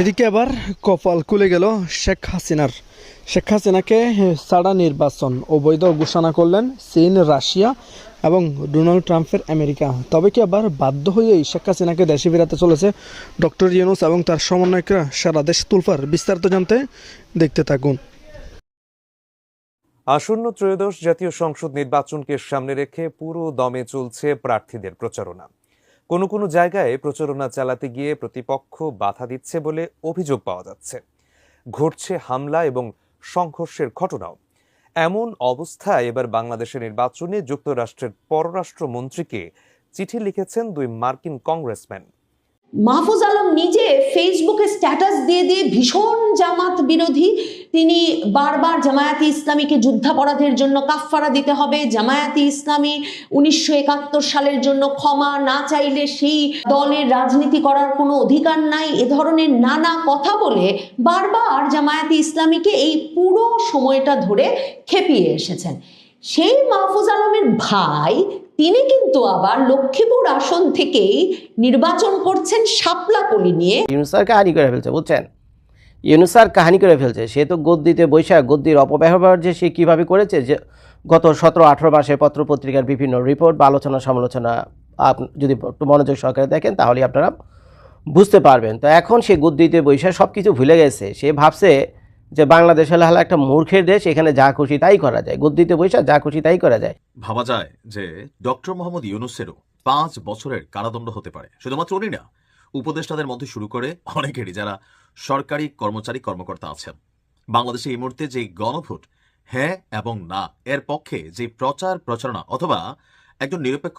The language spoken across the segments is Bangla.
এদিকে আবার কপাল খুলে গেল শেখ হাসিনার। শেখ হাসিনাকে সাড়া নির্বাচন অবৈধ ঘোষণা করলেন চীন, রাশিয়া এবং ডোনাল্ড ট্রাম্পের আমেরিকা। তবে কি আবার বাধ্য হয়েই শেখ হাসিনাকে দেশে ফেরাতে চলেছে ডক্টর ইউনুস এবং তার সমন্বয়করা? সারা দেশ তুলফার বিস্তারিত জানতে দেখতে থাকুন। আসন্ন ত্রয়োদশ জাতীয় সংসদ নির্বাচনকে সামনে রেখে পুরো দমে চলছে প্রার্থীদের প্রচারণা। কোনো কোনো জায়গায় প্রচারণা চালাতে গিয়ে প্রতিপক্ষ বাধা দিচ্ছে বলে অভিযোগ পাওয়া যাচ্ছে। ঘটছে হামলা এবং সংঘর্ষের ঘটনাও। এমন অবস্থায় এবার বাংলাদেশের নির্বাচনে যুক্তরাষ্ট্রের পররাষ্ট্রমন্ত্রীকে চিঠি লিখেছেন দুই মার্কিন কংগ্রেসম্যান। মাহফুজ আলম নিজে ফেসবুকে স্ট্যাটাস দিয়ে দিয়ে ভীষণ জামাত বিরোধী। তিনি বারবার জামায়াতি ইসলামীকে যুদ্ধাপরাধের জন্য কাফফারা দিতে হবে। জামায়াতি ইসলামী উনিশশো একাত্তর সালের জন্য ক্ষমা না চাইলে সেই দলের রাজনীতি করার কোনো অধিকার নাই। এ ধরনের নানা কথা বলে বারবার জামায়াতি ইসলামীকে এই পুরো সময়টা ধরে খেপিয়ে এসেছেন। সেই মাহফুজ আলমের ভাই তিনি কিন্তু আবার লক্ষ্মীপুর আসন থেকেই নির্বাচন করছেন শাপলা কলি নিয়ে। ইউনুসার কাহানি করে ফেলছে, বুঝছেন? ইউনুসার কাহানি করে ফেলছে। সে তো গদ্দিতে বৈশাখ, গদ্দির অপব্যবহার যে সে কীভাবে করেছে, যে গত সতেরো, আঠেরো মাসে পত্রপত্রিকার বিভিন্ন রিপোর্ট বা আলোচনা সমালোচনা যদি একটু মনোযোগ সহকারে দেখেন তাহলে আপনারা বুঝতে পারবেন। তো এখন সে গদ্দিতে বৈশাখ সব কিছু ভুলে গেছে। সে ভাবছে যে বাংলাদেশ হলো একটা মূর্খের দেশ, এখানে যা খুশি তাই করা যায়। গদ্দিতে বৈশাখ যা খুশি তাই করা যায়। ভাবা যায় যে ডক্টর মোহাম্মদ ইউনুসেরও পাঁচ বছরের কারাদণ্ড হতে পারে। শুধুমাত্র উনি না, উপদেষ্টাদের মধ্যে শুরু করে অনেকেরই যারা সরকারি কর্মচারী কর্মকর্তা আছেন। বাংলাদেশে এই মুহূর্তে যে গণভোট হ্যাঁ এবং না, এর পক্ষে যে প্রচার প্রচারণা অথবা একজন নিরপেক্ষ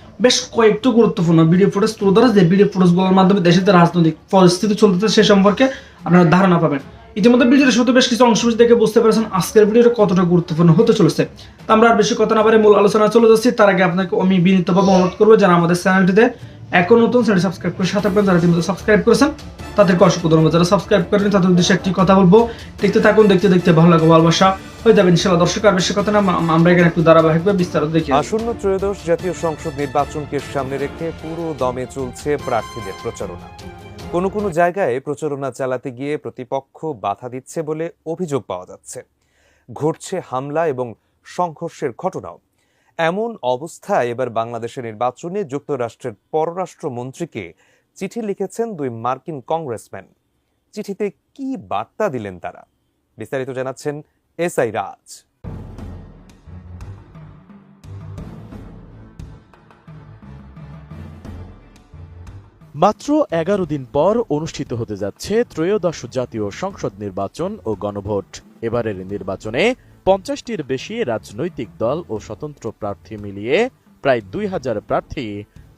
বেশ কয়েকটি গুরুত্বপূর্ণ ভিডিও ফুটেজ তুলে ধরা যে ভিডিও ফুটেজগুলোর মাধ্যমে দেশের রাজনৈতিক পরিস্থিতি চলতেছে সে সম্পর্কে আপনারা ধারণা পাবেন। ইতিমধ্যে ভিডিওর শুধু বেশ কিছু অংশ দেখে বুঝতে পেরেছেন আজকের ভিডিওটা কতটা গুরুত্বপূর্ণ হতে চলেছে। তো আমরা আর বেশি কথা না পারে মূল আলোচনা চলে যাচ্ছি। তার আগে আপনাকে আমি বিনীতভাবে অনুরোধ করব যারা আমাদের চ্যানেলটিতে এখন নতুন চ্যানেল সাবস্ক্রাইব করে সাথে আপনারা যারা ইতিমধ্যে সাবস্ক্রাইব করেছেন, তাদেরকে অসংখ্য ধন্যবাদ। যারা সাবস্ক্রাইব করেন তাদের উদ্দেশ্যে একটি কথা বলব। দেখতে থাকুন, দেখতে দেখতে ভালো লাগবে ভালোবাসা। হয়ে যাবে ইনশাল্লাহ। দর্শক, আর বেশি কথা না আমরা এখানে একটু ধারাবাহিকভাবে বিস্তারিত দেখি আসন্ন ত্রয়োদশ জাতীয় সংসদ নির্বাচনকে সামনে রেখে পুরো দমে চলছে প্রার্থীদের প্রচারণা। কোনো কোনো জায়গায় প্রচারণা চালাতে গিয়ে প্রতিপক্ষ বাধা দিচ্ছে বলে অভিযোগ পাওয়া যাচ্ছে। ঘটছে হামলা এবং সংঘর্ষের ঘটনাও। এমন অবস্থায় এবার বাংলাদেশের নির্বাচনে যুক্তরাষ্ট্রের পররাষ্ট্রমন্ত্রীকে চিঠি লিখেছেন দুই মার্কিন কংগ্রেসম্যান। চিঠিতে কি বার্তা দিলেন তারা? বিস্তারিত জানাচ্ছেন এস আই রাজ। মাত্র এগারো দিন পর অনুষ্ঠিত হতে যাচ্ছে ত্রয়োদশ জাতীয় সংসদ নির্বাচন ও গণভোট। এবারের নির্বাচনে পঞ্চাশটির বেশি রাজনৈতিক দল ও স্বতন্ত্র প্রার্থী মিলিয়ে প্রায় দুই হাজার প্রার্থী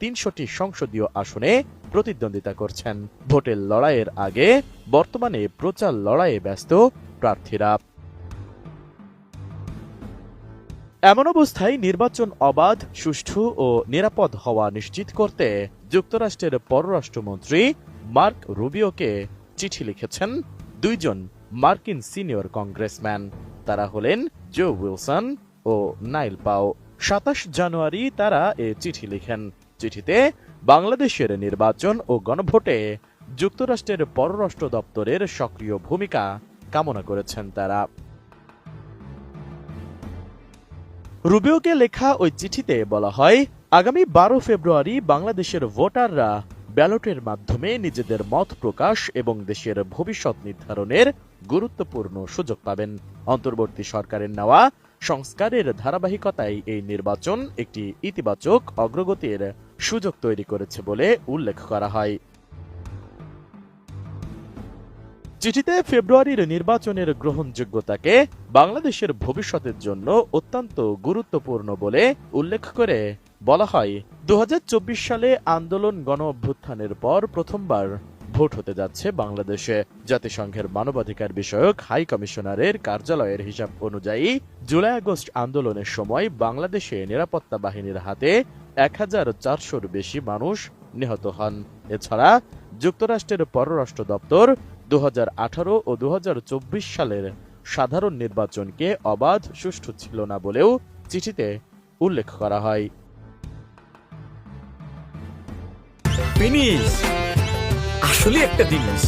তিনশোটি সংসদীয় আসনে প্রতিদ্বন্দ্বিতা করছেন। ভোটের লড়াইয়ের আগে বর্তমানে প্রচার লড়াইয়ে ব্যস্ত প্রার্থীরা। এমন অবস্থায় নির্বাচন অবাধ, সুষ্ঠু ও নিরাপদ হওয়া নিশ্চিত করতে যুক্তরাষ্ট্রের পররাষ্ট্রমন্ত্রী মার্ক রুবিওকে চিঠি লিখেছেন দুইজন মার্কিন সিনিয়র কংগ্রেসম্যান। তারা হলেন জো উইলসন ও নাইল পাও। সাতাশ জানুয়ারি তারা এ চিঠি লিখেন। চিঠিতে, বাংলাদেশের নির্বাচন ও গণভোটে যুক্তরাষ্ট্রের পররাষ্ট্র দপ্তরের সক্রিয় ভূমিকা কামনা করেছেন তারা। রুবিওকে লেখা ওই চিঠিতে বলা হয়, আগামী বারো ফেব্রুয়ারি বাংলাদেশের ভোটাররা ব্যালটের মাধ্যমে নিজেদের মত প্রকাশ এবং দেশের ভবিষ্যৎ নির্ধারণের গুরুত্বপূর্ণ সুযোগ পাবেন। অন্তর্বর্তী সরকারের নেওয়া সংস্কারের ধারাবাহিকতায় এই নির্বাচন একটি ইতিবাচক অগ্রগতির সুযোগ তৈরি করেছে বলে উল্লেখ করা হয়। চিঠিতে ফেব্রুয়ারির নির্বাচনের গ্রহণযোগ্যতাকে বাংলাদেশের ভবিষ্যতের জন্য অত্যন্ত গুরুত্বপূর্ণ বলে উল্লেখ করে বলা হয়। দুহাজার চব্বিশ সালে আন্দোলন গণ অভ্যুত্থানের পর প্রথমবার ভোট হতে যাচ্ছে বাংলাদেশে। জাতিসংঘের মানবাধিকার বিষয়ক হাই কমিশনারের কার্যালয়ের হিসাব অনুযায়ী জুলাই আগস্ট আন্দোলনের সময় বাংলাদেশে নিরাপত্তা বাহিনীর হাতে এক হাজার চারশোর বেশি মানুষ নিহত হন। এছাড়া যুক্তরাষ্ট্রের পররাষ্ট্র দপ্তর দু হাজার আঠারো ও দু হাজার চব্বিশ সালের সাধারণ নির্বাচনকে অবাধ সুষ্ঠু ছিল না বলেও চিঠিতে উল্লেখ করা হয়। ফিনিশ। আসলে একটা জিনিস।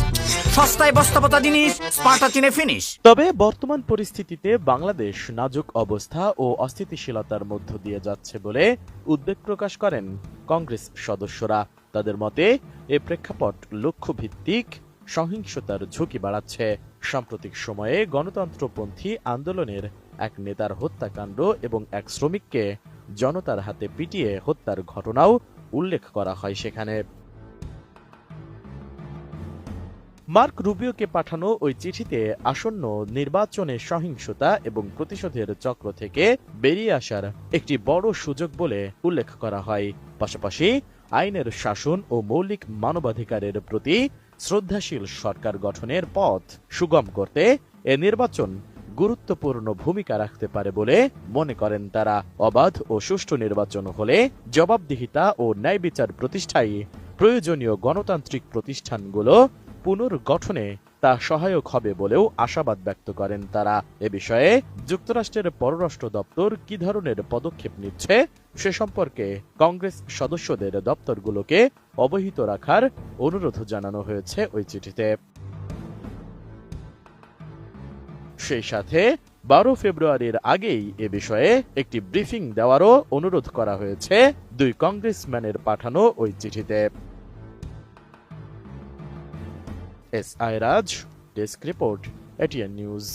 সস্তায় বস্তাপতা জিনিস স্পার্টা চিনে ফিনিশ। তবে বর্তমান পরিস্থিতিতে বাংলাদেশ নাজুক অবস্থা ও অস্থিতিশীলতার মধ্য দিয়ে যাচ্ছে বলে উদ্বেগ প্রকাশ করেন কংগ্রেস সদস্যরা। তাদের মতে এ প্রেক্ষাপট লক্ষ্যভিত্তিক সহিংসতার ঝুঁকি বাড়াচ্ছে। সাম্প্রতিক সময়ে গণতন্ত্রপন্থী আন্দোলনের এক নেতার হত্যাকাণ্ড এবং এক শ্রমিককে জনতার হাতে পিটিয়ে হত্যার ঘটনাও উল্লেখ করা হয় সেখানে। মার্ক রুবিওকে পাঠানো ওই চিঠিতে আসন্ন নির্বাচনে সহিংসতা এবং প্রতিশোধের চক্র থেকে বেরিয়ে আসার একটি বড় সুযোগ বলে উল্লেখ করা হয়। পাশাপাশি আইনের শাসন ও মৌলিক মানবাধিকারের প্রতি শ্রদ্ধাশীল সরকার গঠনের পথ সুগম করতে এ নির্বাচন গুরুত্বপূর্ণ ভূমিকা রাখতে পারে বলে মনে করেন তারা। অবাধ ও সুষ্ঠু নির্বাচন হলে জবাবদিহিতা ও ন্যায় বিচার প্রতিষ্ঠায় প্রয়োজনীয় গণতান্ত্রিক প্রতিষ্ঠানগুলো পুনর্গঠনে তা সহায়ক হবে বলেও আশাবাদ ব্যক্ত করেন তারা। এ বিষয়ে যুক্তরাষ্ট্রের পররাষ্ট্র দপ্তর কি ধরনের পদক্ষেপ নিচ্ছে সে সম্পর্কে কংগ্রেস সদস্যদের দপ্তরগুলোকে অবহিত রাখার অনুরোধ জানানো হয়েছে ওই চিঠিতে। সেই সাথে বারো ফেব্রুয়ারির আগেই এ বিষয়ে একটি ব্রিফিং দেওয়ারও অনুরোধ করা হয়েছে দুই কংগ্রেসম্যানের পাঠানো ওই চিঠিতে। S I Raj desk report, ATN news.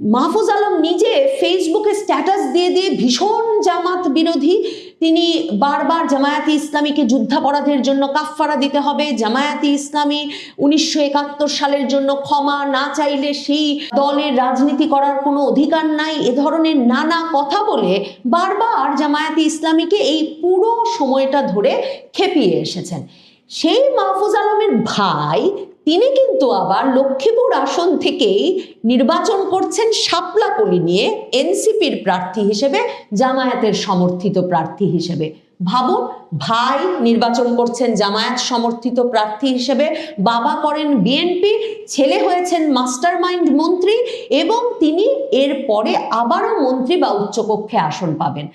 Mahfuz Alam নিজে ফেসবুকে স্ট্যাটাস দিয়ে দিয়ে ভীষণ জামাত বিরোধী। তিনি বারবার জামায়াতি ইসলামীকে যুদ্ধাপরাধের জন্য কাফফারা দিতে হবে। জামায়াতি ইসলামী উনিশশো একাত্তর সালের জন্য ক্ষমা না চাইলে সেই দলের রাজনীতি করার কোনো অধিকার নাই। এ ধরনের নানা কথা বলে বারবার জামায়াতি ইসলামীকে এই পুরো সময়টা ধরে খেপিয়ে এসেছেন। সেই মাহফুজ আলমের ভাই, তিনি কিন্তু আবার লক্ষ্মীপুর আসন থেকেই নির্বাচন করছেন শাপলাকলি নিয়ে এনসিপির প্রার্থী হিসেবে, জামায়াতের সমর্থিত প্রার্থী হিসেবে। ভাবুন, ভাই নির্বাচন করছেন জামায়াত সমর্থিত প্রার্থী হিসেবে, বাবা করেন বিএনপি, ছেলে হয়েছেন মাস্টার মাইন্ড মন্ত্রী এবং তিনি এর পরে আবারও মন্ত্রী বা উচ্চকক্ষে আসন পাবেন।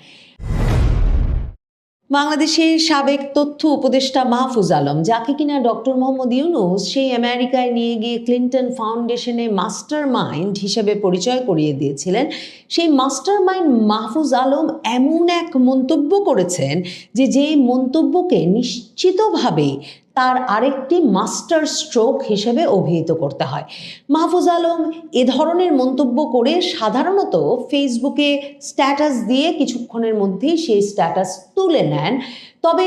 বাংলাদেশের সাবেক তথ্য উপদেষ্টা মাহফুজ আলম, যাকে কিনা ডক্টর মোহাম্মদ ইউনুস সেই আমেরিকায় নিয়ে গিয়ে ক্লিন্টন ফাউন্ডেশনে মাস্টার মাইন্ড হিসেবে পরিচয় করিয়ে দিয়েছিলেন, সেই মাস্টার মাইন্ড মাহফুজ আলম এমন এক মন্তব্য করেছেন যে যে মন্তব্যকে নিশ্চিতভাবেই তার আরেকটি মাস্টার স্ট্রোক হিসেবে অভিহিত করতে হয়। মাহফুজ আলম এ ধরনের মন্তব্য করে সাধারণত ফেসবুকে স্ট্যাটাস দিয়ে কিছুক্ষণের মধ্যেই সেই স্ট্যাটাস তুলে নেন। তবে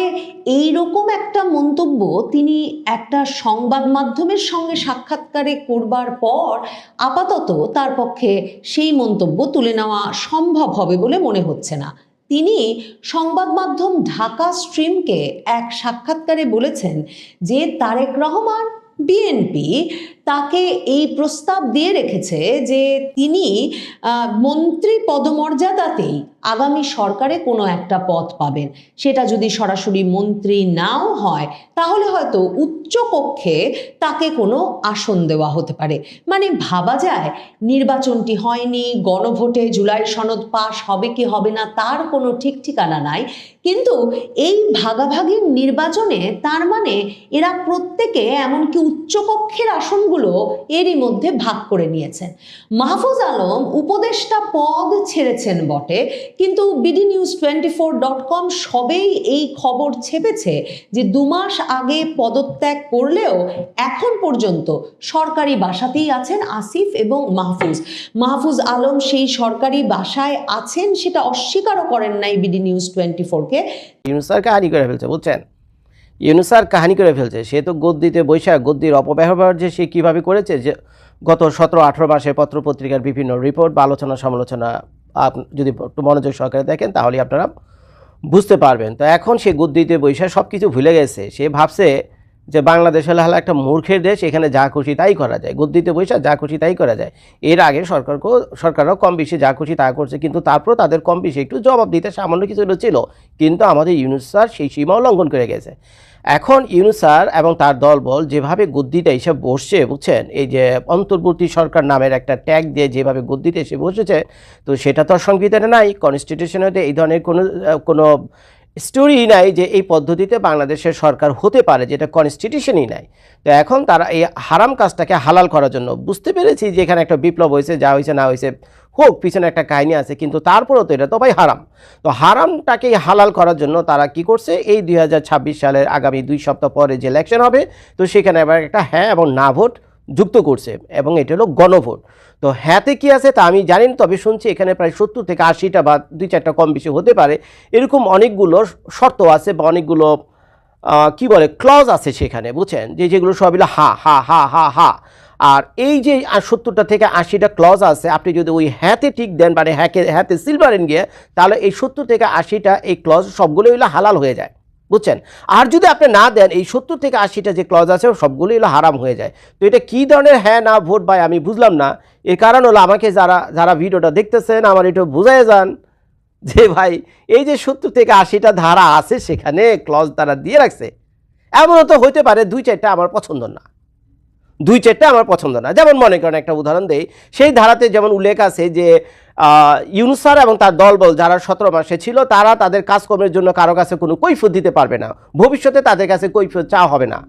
এই রকম একটা মন্তব্য তিনি একটা সংবাদ মাধ্যমের সঙ্গে সাক্ষাৎকারে করবার পর আপাতত তার পক্ষে সেই মন্তব্য তুলে নেওয়া সম্ভব হবে বলে মনে হচ্ছে না। তিনি সংবাদ মাধ্যম ঢাকা স্ট্রিমকে এক সাক্ষাৎকারে বলেছেন যে তারেক রহমান, বিএনপি, তাকে এই প্রস্তাব দিয়ে রেখেছে যে তিনি মন্ত্রী পদমর্যাদাতেই আগামী সরকারে কোনো একটা পদ পাবেন। সেটা যদি সরাসরি মন্ত্রী নাও হয়, তাহলে হয়তো উচ্চ কক্ষে তাকে কোনো আসন দেওয়া হতে পারে। মানে ভাবা যায়, নির্বাচনটি হয়নি, গণভোটে জুলাই সনদ পাশ হবে কি হবে না, তার কোনো ঠিক ঠিকানা নাই। কিন্তু এই ভাগাভাগির নির্বাচনে তার মানে এরা প্রত্যেকে এমনকি উচ্চকক্ষের আসনগুলো এরই মধ্যে ভাগ করে নিয়েছেন। মাহফুজ আলম উপদেষ্টা পদ ছেড়েছেন বটে কিন্তু BD news twenty four dot com সবেই এই খবর ছেপেছে যে দু মাস আগে পদত্যাগ করলেও এখন পর্যন্ত সরকারি বাসাতেই আছেন আসিফ এবং মাহফুজ। মাহফুজ আলম সেই সরকারি বাসায় আছেন সেটা অস্বীকারও করেন নাই বিডি নিউজ টোয়েন্টি ফোরকে ইউনুসার কাহানি করে ফেলছে, বুঝছেন? ইউনুসার কাহানি করে ফেলছে, সে তো গদ্দিতে বৈশাখ, গদ্দির অপব্যবহার যে সে কীভাবে করেছে, যে গত সতেরো আঠেরো মাসে পত্রপত্রিকার বিভিন্ন রিপোর্ট বা আলোচনা সমালোচনা যদি একটু মনোযোগ সহকারে দেখেন তাহলে আপনারা বুঝতে পারবেন। তো এখন সে গদ্দিতে বৈশা সব কিছু ভুলে গেছে। সে ভাবছে যে বাংলাদেশ হলে হলো একটা মূর্খের দেশ, এখানে যা খুশি তাই করা যায়। গদ্দিতে বৈশা যা খুশি তাই করা যায়। এর আগে সরকারকেও সরকারও কম বেশি যা খুশি তা করছে, কিন্তু তারপর তাদের কম বেশি একটু জবাব দিতে সামান্য কিছু ছিল। কিন্তু আমাদের ইউনুস স্যার সেই সীমাও লঙ্ঘন করে গেছে। এখন ইউনুসার এবং তার দলবল যেভাবে গদ্দিতে এসে বসছে, বুঝছেন? এই যে অন্তর্বর্তী সরকার নামের একটা ট্যাগ দিয়ে যেভাবে গদ্দিতে এসে বসেছে, তো সেটা তো সংবিধানে নাই কনস্টিটিউশনে এই ধরনের কোনো কোনো স্টোরি নাই যে এই পদ্ধতিতে বাংলাদেশের সরকার হতে পারে, যেটা কনস্টিটিউশনই নাই। তো এখন তারা এই হারাম কাজটাকে হালাল করার জন্য, বুঝতে পেরেছি যে এখানে একটা বিপ্লব হয়েছে, যা হয়েছে না হয়েছে হোক পিছনে একটা কাহিনী আছে কিন্তু তারপরেও তো এটা তো ভাই হারাম। তো হারামটাকে হালাল করার জন্য তারা কি করছে এই দুই হাজার ছাব্বিশ সালের আগামী দুই সপ্তাহ পরে যে ইলেকশন হবে তো সেখানে এবার একটা হ্যাঁ এবং না ভোট যুক্ত করছে এবং এটা হলো গণভোট। তো হ্যাঁতে কি আছে তা আমি জানি না, তবে শুনছি এখানে প্রায় সত্তর থেকে আশিটা বা দুই চারটা কম বেশি হতে পারে। এরকম অনেকগুলো শর্ত আছে বা অনেকগুলো কি বলে ক্লজ আছে সেখানে বুঝছেন? যে যেগুলো সব হা হা হা হা হা। আর এই যে সত্তরটা থেকে আশিটা ক্লজ আছে, আপনি যদি ওই হ্যাঁতে ঠিক দেন মানে হ্যাকে, হ্যাঁতে সিলভারেন গিয়ে, তাহলে এই সত্তর থেকে আশিটা এই ক্লজ সবগুলো হলো হালাল হয়ে যায়। বুঝছেন? আর যদি আপনি না দেন, এই সত্তর থেকে আশিটা যে ক্লজ আছে, সবগুলোই হলো হারাম হয়ে যায়। তো এটা কী ধরনের হ্যাঁ না ভোট ভাই আমি বুঝলাম না। এর কারণ হলো আমাকে যারা যারা ভিডিওটা দেখতেছেন, আমার এটা বুঝাই যান যে ভাই, এই যে সত্তর থেকে আশিটা ধারা আছে, সেখানে ক্লজ তারা দিয়ে রাখছে। এমনও তো হইতে পারে, দুই চারটা আমার পছন্দ না। দুই চারটা আমার পছন্দ না। যেমন মনে করেন একটা উদাহরণ দেই, সেই ধারাতে যেমন উল্লেখ আছে যে ইউনুসার এবং তার দলবল যারা সতেরো মাসে ছিল, তারা তাদের কাজকর্মের জন্য কারও কাছে কোনো কৈফত দিতে পারবে না। ভবিষ্যতে তাদের কাছে কৈফত চাওয়া হবে না।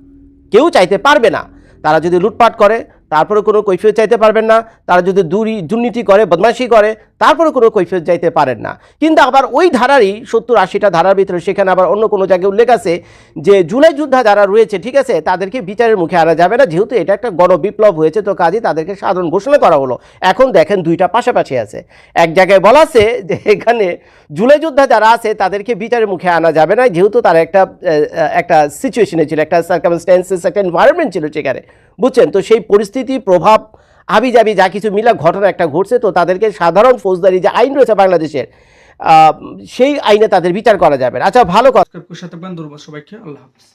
কেউ চাইতে পারবে না। তারা যদি লুটপাট করে তারপরে কোনো কৈফিয়ত চাইতে পারবেন না। তারা যদি দুরি, দুর্নীতি করে, বদমাশি করে তারপরে কোনো কৈফিয়ত যাইতে পারেন না। কিন্তু আবার ওই ধারারই সত্তর আশিটা ধারার ভিতরে সেখানে আবার অন্য কোনো জায়গায় উল্লেখ আছে যে জুলাই যোদ্ধা যারা রয়েছে, ঠিক আছে, তাদেরকে বিচারের মুখে আনা যাবে না। যেহেতু এটা একটা গণ বিপ্লব হয়েছে, তো কাজে তাদেরকে সাধারণ ঘোষণা করা হলো। এখন দেখেন দুইটা পাশাপাশি আছে। এক জায়গায় বলা আছে যে এখানে জুলাই যোদ্ধা যারা আছে, তাদেরকে বিচারের মুখে আনা যাবে না। যেহেতু তারা একটা একটা সিচুয়েশনে ছিল, একটা সার্কামস্টেন্সেস একটা এনভায়রনমেন্ট ছিল সেখানে। বুঝছেন? তো সেই পরিস্থিতি প্রভাব আবি যাবি যা কিছু মিলা ঘটনা একটা ঘটছে, তো তাদেরকে সাধারণ ফৌজদারি যে আইন রয়েছে বাংলাদেশের সেই আইনে তাদের বিচার করা যাবে। আচ্ছা ভালো কথা সবাইকে, আল্লাহ হাফিজ